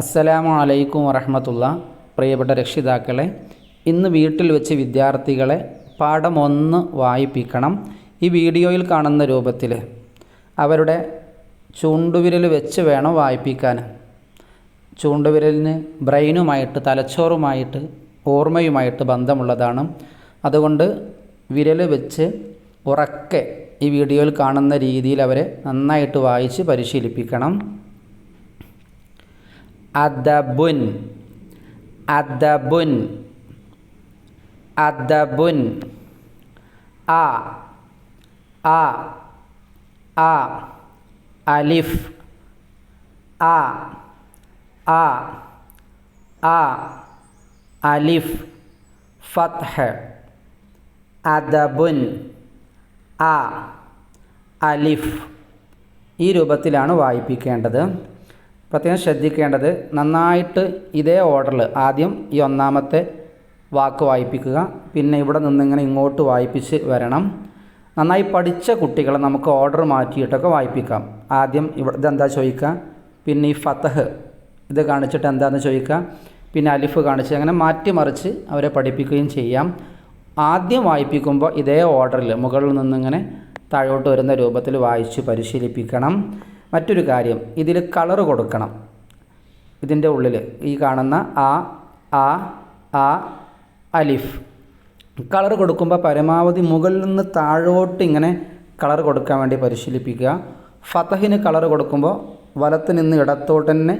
അസ്സലാമു അലൈക്കും വറഹമത്തുള്ള പ്രിയപ്പെട്ട രക്ഷിതാക്കളെ ഇന്ന് വീട്ടിൽ വെച്ച് വിദ്യാർത്ഥികളെ പാഠം ഒന്ന് വായിപ്പിക്കണം. ഈ വീഡിയോയിൽ കാണുന്ന രൂപത്തിൽ അവരുടെ ചൂണ്ടുവിരൽ വെച്ച് വേണം വായിപ്പിക്കാൻ. ചൂണ്ടുവിരലിന് ബ്രെയിനുമായിട്ട് തലച്ചോറുമായിട്ട് ഓർമ്മയുമായിട്ട് ബന്ധമുള്ളതാണ്. അതുകൊണ്ട് വിരൽ വെച്ച് ഉറക്കെ ഈ വീഡിയോയിൽ കാണുന്ന രീതിയിൽ അവരെ നന്നായിട്ട് വായിച്ച് പരിശീലിപ്പിക്കണം. അദബുൻ adabun adabun a a a alif a a a alif fath adabun ആ അലിഫ് ഈ രൂപത്തിലാണ് വായിപ്പിക്കേണ്ടത് പ്രത്യേകം ശ്രദ്ധിക്കേണ്ടത് നന്നായിട്ട് ഇതേ ഓർഡറിൽ ആദ്യം ഈ ഒന്നാമത്തെ വാക്ക് വായിപ്പിക്കുക. പിന്നെ ഇവിടെ നിന്നിങ്ങനെ ഇങ്ങോട്ട് വായിപ്പിച്ച് വരണം. നന്നായി പഠിച്ച കുട്ടികളെ നമുക്ക് ഓർഡർ മാറ്റിയിട്ടൊക്കെ വായിപ്പിക്കാം. ആദ്യം ഇവിടെ ഇതെന്താ ചോദിക്കുക? പിന്നെ ഈ ഫതഹ് ഇത് കാണിച്ചിട്ട് എന്താണെന്ന് ചോദിക്കുക? പിന്നെ അലിഫ് കാണിച്ച് അങ്ങനെ മാറ്റിമറിച്ച് അവരെ പഠിപ്പിക്കുകയും ചെയ്യാം. ആദ്യം വായിപ്പിക്കുമ്പോൾ ഇതേ ഓർഡറിൽ മുകളിൽ നിന്നിങ്ങനെ താഴോട്ട് വരുന്ന രൂപത്തിൽ വായിച്ച് പരിശീലിപ്പിക്കണം. മറ്റൊരു കാര്യം ഇതിൽ കളർ കൊടുക്കണം. ഇതിന്റെ ഉള്ളിൽ ഈ കാണുന്ന ആ ആ ആ അലിഫ്. കളർ കൊടുക്കുമ്പോൾ പരമാവധി മുകളിൽ നിന്ന് താഴോട്ട് ഇങ്ങനെ കളർ കൊടുക്കാൻ വേണ്ടി പരിശീലിപ്പിക്കുക. ഫതഹിന് കളർ കൊടുക്കുമ്പോൾ വലത്ത് നിന്ന് ഇടത്തോട്ട് തന്നെ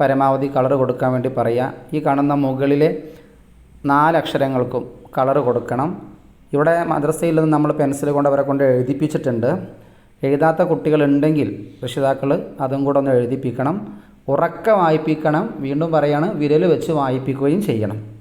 പരമാവധി കളർ കൊടുക്കാൻ വേണ്ടി പറയുക. ഈ കാണുന്ന മുകളിലെ നാലക്ഷരങ്ങൾക്കും കളർ കൊടുക്കണം. ഇവിടെ മദ്രസയിൽ നമ്മൾ പെൻസിൽ കൊണ്ട് അവരെ കൊണ്ട് എഴുതിപ്പിച്ചിട്ടുണ്ട്. എഴുതാത്ത കുട്ടികളുണ്ടെങ്കിൽ രക്ഷിതാക്കൾ അതും കൂടെ ഒന്ന് എഴുതിപ്പിക്കണം. ഉറക്ക വായിപ്പിക്കണം. വീണ്ടും പറയാണ് വിരൽ വെച്ച് വായിപ്പിക്കുകയും ചെയ്യണം.